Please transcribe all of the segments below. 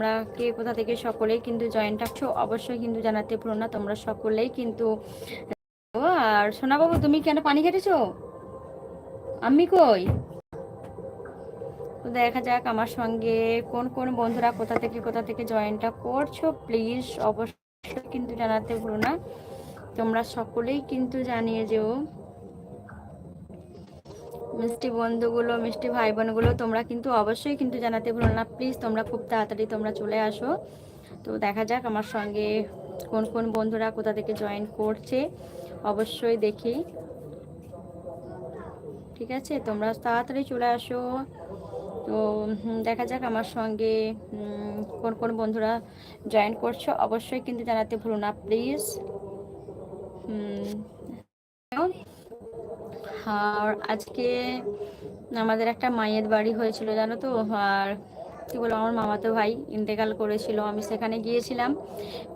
তোমরা কে কোথা থেকে সকলেই কিন্তু জয়েন্ট থাকছো, অবশ্যই কিন্তু জানাতে ভুলো না, তোমরা সকলেই কিন্তু আর সোনাবাবু, তুমি কেন পানি কেটেছো আমি কই? দেখা যাক আমার সঙ্গে কোন কোন বন্ধুরা কোথা থেকে কোথা থেকে জয়েনটা করছ। প্লিজ অবশ্যই কিন্তু জানাতে ভুলো না। তোমরা সকলেই কিন্তু জানিয়ে যেও। মিষ্টি বন্ধুগুলো, মিষ্টি ভাই বোনগুলো তোমরা কিন্তু অবশ্যই কিন্তু জানাতে ভুলো না। প্লিজ তোমরা খুব তাড়াতাড়ি তোমরা চলে আসো। তো দেখা যাক আমার সঙ্গে কোন কোন বন্ধুরা কোথা থেকে জয়েন করছে। অবশ্যই দেখি। ঠিক আছে, তোমরা তাড়াতাড়ি চলে আসো। তো দেখা যাক আমার সঙ্গে কোন কোন বন্ধুরা জয়েন করছ। অবশ্যই কিন্তু জানাতে ভুলো না প্লিজ আর আজকে আমাদের একটা মায়ের বাড়ি হয়েছিল, জানো তো? আর কি বলব, আমার মামাতো ভাই ইন্তেকাল করেছিল, আমি সেখানে গিয়েছিলাম।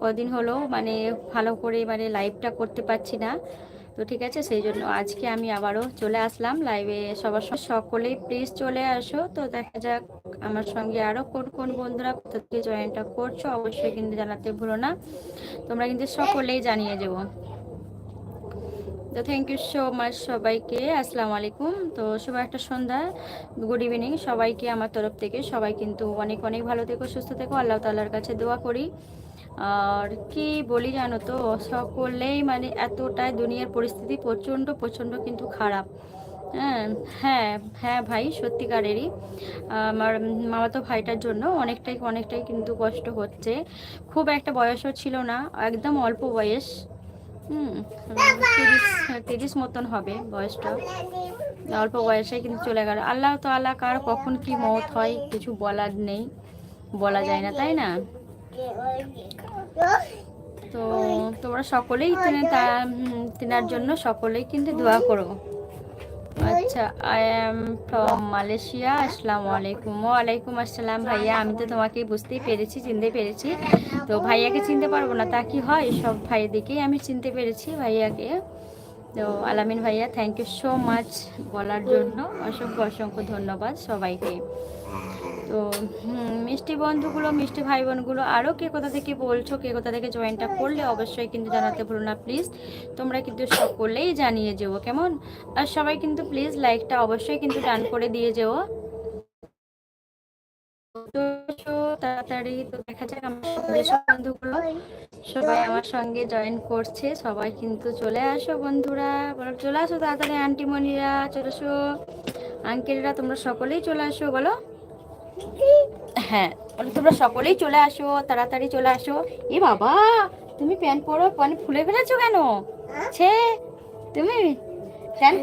কদিন হলো মানে ভালো করে মানে লাইভটা করতে পারছি না। তো ঠিক আছে, সেই জন্য আজকে আমি আবারও চলে আসলাম লাইভে সবার সঙ্গে সকলেই প্লিজ চলে আসো। তো দেখা যাক আমার সঙ্গে আরও কোন কোন বন্ধুরা কোথা থেকে জয়েনটা করছ, অবশ্যই কিন্তু জানাতে ভুলো না। তোমরা কিন্তু সকলেই জানিয়ে দেবো। তো থ্যাংক ইউ সো মাচ সবাইকে আসসালামু আলাইকুম তো শুভ একটা সন্ধ্যা গুড ইভিনিং সবাইকে আমার তরফ থেকে। সবাই কিন্তু অনেক অনেক ভালো থেকো, সুস্থ থেকো, আল্লাহ তাল্লার কাছে দোয়া করি। আর কি বলি জানো তো, সকলেই মানে এতটাই দুনিয়ার পরিস্থিতি প্রচণ্ড প্রচণ্ড কিন্তু খারাপ। হ্যাঁ হ্যাঁ হ্যাঁ ভাই, সত্যিকারেরই। আমার মামাতো ভাইটার জন্য অনেকটাই অনেকটাই কিন্তু কষ্ট হচ্ছে। খুব একটা বয়সও ছিল না, একদম অল্প বয়স। হুম, তিরিশ তিরিশ মতন হবে বয়সটা। অল্প বয়সে কিন্তু চলে গেল। আল্লাহ তো আল্লাহ, কার কখন কি মত হয় কিছু বলার নেই, বলা যায় না, তাই না? তো তোমরা সকলেই তিনি তা- জন্য সকলেই কিন্তু দোয়া করো। আচ্ছা আই এম ফ্রম মালয়েশিয়া আসসালামু আলাইকুম ওয়ালাইকুম আসসালাম ভাইয়া, আমি তো তোমাকে বুঝতেই পেরেছি, চিনতে পেরেছি। তো ভাইয়াকে চিনতে পারব না, তা কি হয়? সব ভাইদেরকেই আমি চিনতে পেরেছি ভাইয়াকে। তো আলামিন ভাইয়া থ্যাংক ইউ সো মাচ বলার জন্য। অসংখ্য অসংখ্য ধন্যবাদ সবাইকে। তো মিষ্টি বন্ধুগুলো, মিষ্টি ভাই বোনগুলো আরও কে কোথা থেকে বলছো, কে কোথা থেকে জয়েনটা করলে অবশ্যই কিন্তু জানাতে ভুলো না প্লিজ তোমরা কিন্তু সকলেই জানিয়ে যেও, কেমন? আর সবাই কিন্তু প্লিজ লাইকটা অবশ্যই কিন্তু ডান করে দিয়ে যেও। তাড়াতাড়ি, তো দেখা যাক আমার বন্ধুগুলো, সবাই আমার সঙ্গে জয়েন করছে, সবাই কিন্তু চলে আসো বন্ধুরা, বলো, চলে আসো তাড়াতাড়ি আন্টিমণিরা চলে আসো আঙ্কেলরা তোমরা সকলেই চলে আসো, বলো। হ্যাঁ বলো তোমরা সকলেই চলে আসো তাড়াতাড়ি চলে আসো। এ বাবা তুমি প্যান্ট পরো মানে ফুলে ফেলেছো কেন? ছে তুমি প্যান্ট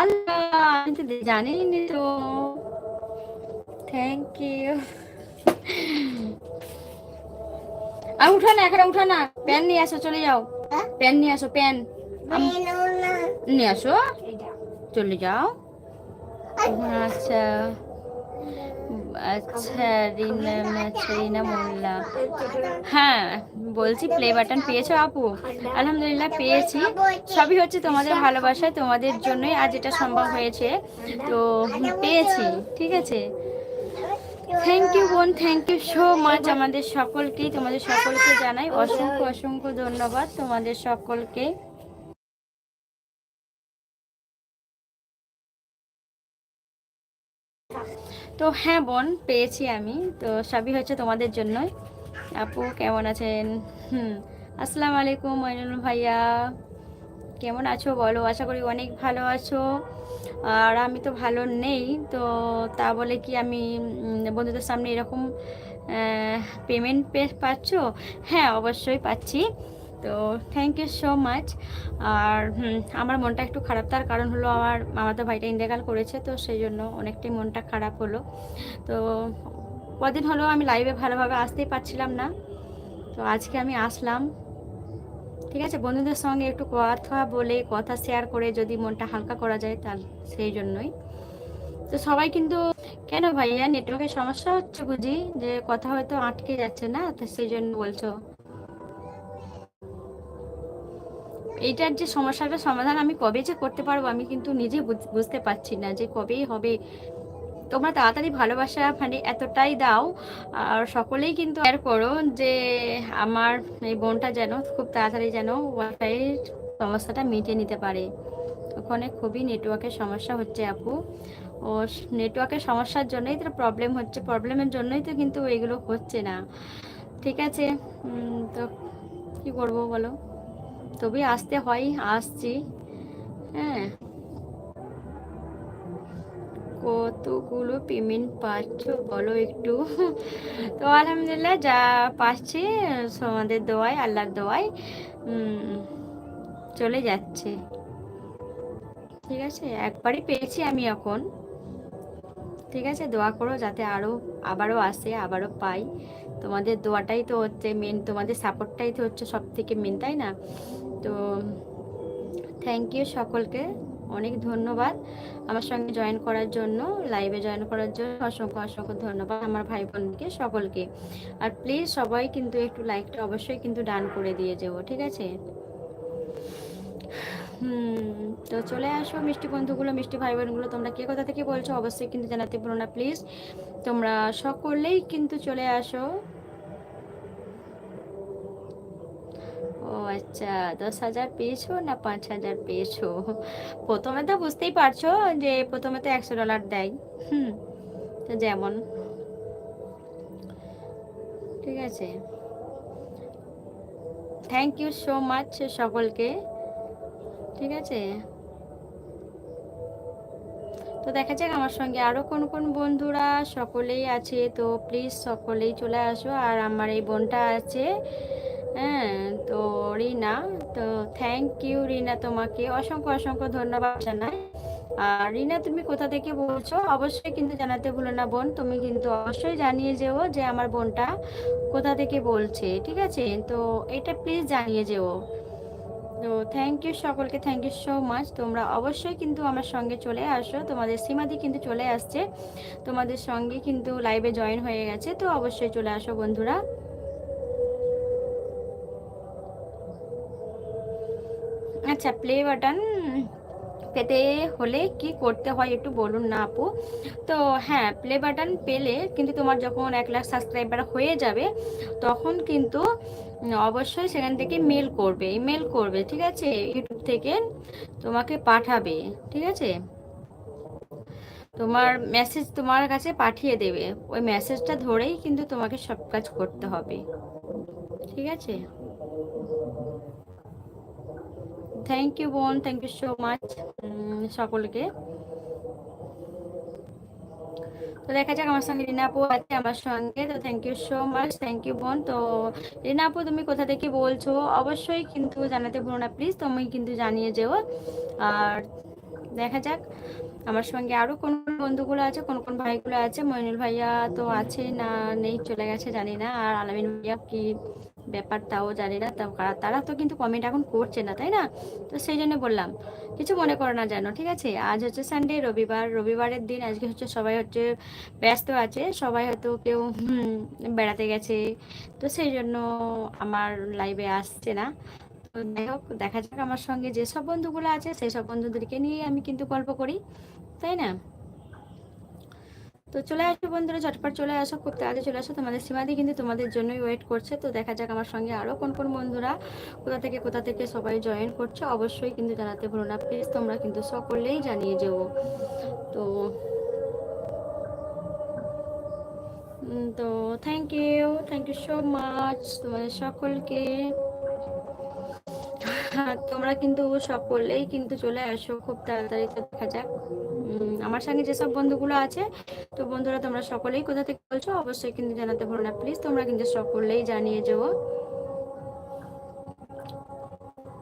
আল্লাহ আমি তো জানি নি তো। থ্যাংক ইউ আর উঠো না এখানে উঠো না। প্যান নিয়ে আসো চলে যাও। প্যান নিয়ে আসো প্যান নিয়ে আসো। চলে যাও। আচ্ছা। আচ্ছা রিনা আচ্ছা রিনা মোল্লা হ্যাঁ বলছি প্লে বাটন পেয়েছ আপু? আলহামদুলিল্লাহ পেয়েছি। সবই হচ্ছে তোমাদের ভালোবাসায় তোমাদের জন্যই আজ এটা সম্ভব হয়েছে। তো, পেয়েছি, ঠিক আছে? থ্যাংক ইউ বোন থ্যাংক ইউ সো মাচ আমাদের সকলকেই, তোমাদের সকলকে জানাই অসংখ্য অসংখ্য ধন্যবাদ তোমাদের সকলকে। তো হ্যাঁ বোন, পেয়েছি আমি। তো সবই হচ্ছে তোমাদের জন্যই। আপু, কেমন আছেন? হুম। আসসালামু আলাইকুম, মইনুল ভাইয়া। কেমন আছো বলো? আশা করি অনেক ভালো আছো। আর আমি তো ভালো নেই, তো তা বলে কি আমি বন্ধুদের সামনে এরকম পেমেন্ট পে, পাচ্ছ? হ্যাঁ অবশ্যই পাচ্ছি। তো থ্যাংক ইউ সো মাচ আর আমার মনটা একটু খারাপ, তার কারণ হলো আমার মামাতো ভাইটা ইন্তেকাল করেছে, তো সেই জন্য অনেকটাই মনটা খারাপ হলো। তো কদিন হলো আমি লাইভে ভালোভাবে আসতেই পারছিলাম না। তো আজকে আমি আসলাম। ঠিক আছে, বন্ধুদের সঙ্গে একটু কথা বলে, কথা শেয়ার করে যদি মনটা হালকা করা যায় তাহলে সেই জন্যই। তো সবাই কিন্তু, কেন ভাইয়া নেটওয়ার্কের সমস্যা হচ্ছে বুঝি? যে কথা হয়তো আটকে যাচ্ছে না, তো সেই জন্য বলছো। এইটার যে সমস্যাটার সমাধান আমি কবে যে করতে পারব আমি কিন্তু নিজে বুঝ- বুঝতে পারছি না যে কবেই হবে। তোমরা তাড়াতাড়ি ভালোবাসা মানে এতটাই দাও, আর সকলেই কিন্তু আর করো যে আমার এই বোনটা যেন খুব তাড়াতাড়ি যেন ওয়াইফাইয়ের সমস্যাটা মিটিয়ে নিতে পারে। ওখানে খুবই নেটওয়ার্কের সমস্যা হচ্ছে আপু। ও নেটওয়ার্কের সমস্যার জন্যই তো প্রবলেম হচ্ছে প্রবলেমের জন্যই তো কিন্তু এগুলো হচ্ছে না। ঠিক আছে? তো কি করব বলো? তবে আসতে হয়, আসছি। হ্যাঁ। কতগুলো পেমেন্ট পাচ্ছ বলো একটু? তো আলহামদুলিল্লাহ যা পাচ্ছি আমাদের দোয়ায়, আল্লাহর দোয়ায় চলে যাচ্ছে। ঠিক আছে? একবারই পেয়েছি আমি এখন। ঠিক আছে? দোয়া করো যাতে আরও আবারও আসে, আবারও পাই। তোমাদের দোয়াটাই তো হচ্ছে মেন তোমাদের সাপোর্টটাই তো হচ্ছে সব থেকে মেন তাই না? তো থ্যাংক ইউ সকলকে। অনেক ধন্যবাদ আমার সঙ্গে জয়েন করার জন্য লাইভে জয়েন করার জন্য। অসংখ্য অসংখ্য ধন্যবাদ আমার ভাই বোনকে সকলকে। আর প্লিজ সবাই কিন্তু একটু লাইকটা অবশ্যই কিন্তু ডান করে দিয়ে যাব ঠিক আছে? হুম, তো চলে আসো মিষ্টি বন্ধুগুলো, মিষ্টি ভাই বোনগুলো তোমরা কে কোথা থেকে বলছো? অবশ্যই কিন্তু জানাতে পারো না প্লিজ তোমরা সকলেই কিন্তু চলে আসো। ও আচ্ছা দশ হাজার পেয়েছ না পাঁচ হাজার পেয়েছ? প্রথমে তো বুঝতেই পারছ যে প্রথমে তো একশো ডলার দেয়। হুম, তো যেমন। ঠিক আছে। থ্যাংক ইউ সো মাচ সকলকে। ঠিক আছে? তো দেখা যাক আমার সঙ্গে আরও কোন কোন বন্ধুরা সকলেই আছে, তো প্লিজ সকলেই চলে আসো। আর আমার এই বোনটা আছে হ্যাঁ রিনা তো থ্যাংক ইউ রিনা তোমাকে। অসংখ্য অসংখ্য ধন্যবাদ জানাই। আর রিনা, তুমি কোথা থেকে বলছো? অবশ্যই কিন্তু জানাতে ভুলো না বোন। তুমি কিন্তু অবশ্যই জানিয়ে যেও যে আমার বোনটা কোথা থেকে বলছে, ঠিক আছে? তো এটা প্লিজ জানিয়ে যেও। তো থ্যাংক ইউ সকলকে থ্যাংক ইউ সো মাচ তোমরা অবশ্যই কিন্তু আমার সঙ্গে চলে আসো। তোমাদের সীমাদি কিন্তু চলে আসছে। তোমাদের সঙ্গে কিন্তু লাইভে জয়েন হয়ে গেছে। তো অবশ্যই চলে আসো বন্ধুরা। আচ্ছা প্লে বাটন পেতে হলে কি করতে হয় একটু বলুন না আপু? তো হ্যাঁ প্লে বাটন পেলে কিন্তু তোমার যখন এক লাখ সাবস্ক্রাইবার হয়ে যাবে, তখন কিন্তু অবশ্যই সেখান থেকে মেল করবে ইমেল করবে, ঠিক আছে? ইউটিউব থেকে তোমাকে পাঠাবে, ঠিক আছে? তোমার মেসেজ তোমার কাছে পাঠিয়ে দেবে, ওই মেসেজটা ধরেই কিন্তু তোমাকে সব কাজ করতে হবে, ঠিক আছে? থ্যাংক ইউ বোন থ্যাংক ইউ সো মাচ সকলকে। তো দেখা যাক আমার সঙ্গে রিনাপু আছে আমার সঙ্গে। তো thank you so much thank you বোন তো রিনাপু, তুমি কোথা থেকে বলছো? অবশ্যই কিন্তু জানাতে ভুলো না প্লিজ তুমি কিন্তু জানিয়ে যেও। আর দেখা যাক, আমার সঙ্গে আরও কোন বন্ধুগুলো আছে, কোন কোন ভাইগুলো আছে? মইনুল ভাইয়া তো আছে না নেই, চলে গেছে, জানি না। আর আলামিন ভাইয়া কি ব্যাপারটাও জানি না তারা তো কিন্তু কমেন্ট এখন করছে না, তাই না? তো সেই জন্য বললাম, কিছু মনে করো না যেন ঠিক আছে? আজ হচ্ছে সানডে রবিবার, রবিবারের দিন আজকে হচ্ছে সবাই হচ্ছে ব্যস্ত আছে, সবাই হয়তো কেউ বেড়াতে গেছে, তো সেই জন্য আমার লাইভে আসছে না। তো যাই হোক, দেখা যাক আমার সঙ্গে যেসব বন্ধুগুলো আছে, সেই সব বন্ধুদেরকে নিয়ে আমি কিন্তু গল্প করি, তাই না? তো চলে আসো বন্ধুরা, ঝটপট চলে আসো খুব তাড়াতাড়ি চলে আসো। তোমাদের সীমাদি কিন্তু তোমাদের জন্যই ওয়েট করছে। তো দেখা যাক আমার সঙ্গে আরও কোন কোন বন্ধুরা কোথা থেকে কোথা থেকে সবাই জয়েন করছে। অবশ্যই কিন্তু জানাতে ভুলো না প্লিজ তোমরা কিন্তু সকলেই জানিয়ে যেও। তো তো thank you thank you so much তোমাদের সকলকে। তোমরা কিন্তু সকলেই কিন্তু চলে আসো, খুব তাড়াতাড়ি দেখা যাক। আমার সঙ্গে যেসব বন্ধুগুলো আছে, তো বন্ধুরা তোমরা সকলেই কোথা থেকে বলছো, অবশ্যই কিন্তু জানাতে পারো না। প্লিজ তোমরা কিন্তু সকলেই জানিয়ে যাও।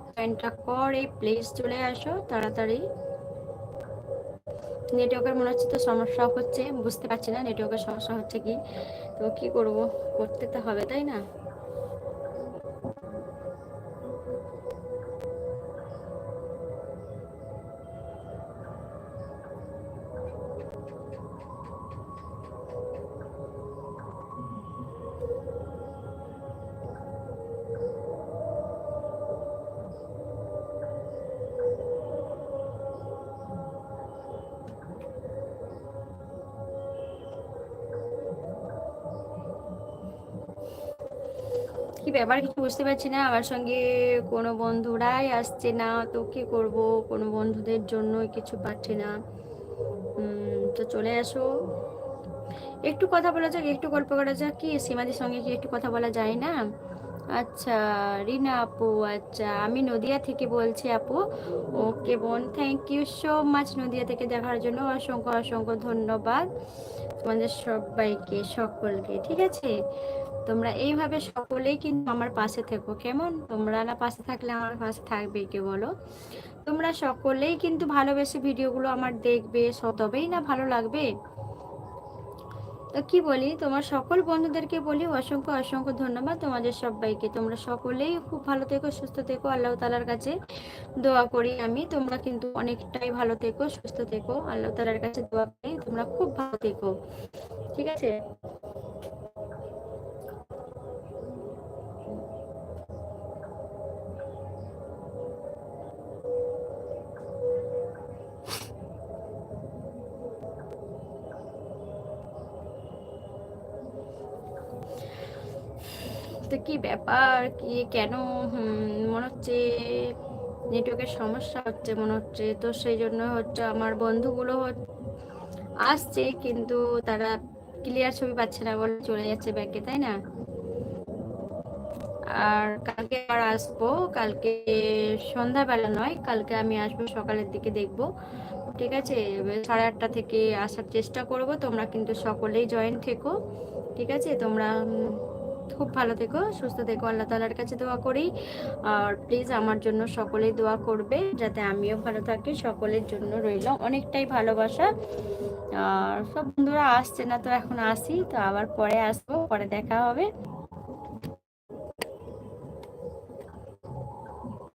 জয়েনটা করে প্লিজ চলে আসো, তাড়াতাড়ি। নেটওয়ার্কের মনে হচ্ছে তো সমস্যা হচ্ছে, বুঝতে পারছি না নেটওয়ার্কের সমস্যা হচ্ছে কি। তো কি করব, করতে তো হবে, তাই না? ব্যাপার কিছু বুঝতে পারছি না। আমার সঙ্গে কোনো বন্ধুরাই আসছে না। তো কি করব? কোনো বন্ধুদের জন্য কিছু পাচ্ছি না। তো চলে আসো। একটু কথা বলা যাক, একটু গল্প করা যাক। কি, সীমাদির সঙ্গে কি একটু কথা বলা যায় না? আচ্ছা রিনা আপু আচ্ছা। আমি নদিয়া থেকে বলছি আপু। ওকে বোন thank you so much Nadia থেকে দেখার জন্য। অসংখ্য অসংখ্য ধন্যবাদ। তোমাদের সবাইকে, সকলকে, ঠিক আছে? তোমরা এইভাবে সকলেই কিন্তু আমার পাশে থেকো, কেমন? তোমরা না পাশে থাকলে আমার পাশে থাকবে কে বলো? তোমরা সকলেই কিন্তু ভালোবেসে ভিডিওগুলো আমার দেখবে তবেই না ভালো লাগবে? তো কি বলি? তোমার সকল বন্ধুদেরকে বলি অসংখ্য অসংখ্য ধন্যবাদ তোমাদের সবাইকে। তোমরা সকলেই খুব ভালো থেকো, সুস্থ থেকো, আল্লাহ তালার কাছে দোয়া করি আমি। তোমরা কিন্তু অনেকটাই ভালো থেকো, সুস্থ থেকো, আল্লাহ তালার কাছে দোয়া করি, তোমরা খুব ভালো থেকো। ঠিক আছে? তো কি ব্যাপার? কি, কেন? মনে হচ্ছে নেটওয়ার্কের সমস্যা হচ্ছে, মনে হচ্ছে। তো সেই জন্য হচ্ছে আমার বন্ধুগুলো আসছে, কিন্তু তারা ক্লিয়ার ছবি পাচ্ছে না বলে চলে যাচ্ছে ব্যাংকে তাই না? আর কালকে আবার আসব, কালকে সন্ধ্যাবেলা নয়, কালকে আমি আসব, সকালের দিকে দেখব। ঠিক আছে? সাড়ে আটটা থেকে আসার চেষ্টা করব, তোমরা কিন্তু সকলেই জয়েন থেকো। ঠিক আছে? তোমরা খুব ভালো থেকো, সুস্থ থেকো। আল্লাহ তালার কাছে দোয়া করি। আর প্লিজ আমার জন্য সকলেই দোয়া করবে, যাতে আমিও ভালো থাকি, সকলের জন্য রইল অনেকটাই ভালোবাসা। আর সব বন্ধুরা আসছে না তো, এখন আসি। তো আবার পরে আসব, পরে দেখা হবে।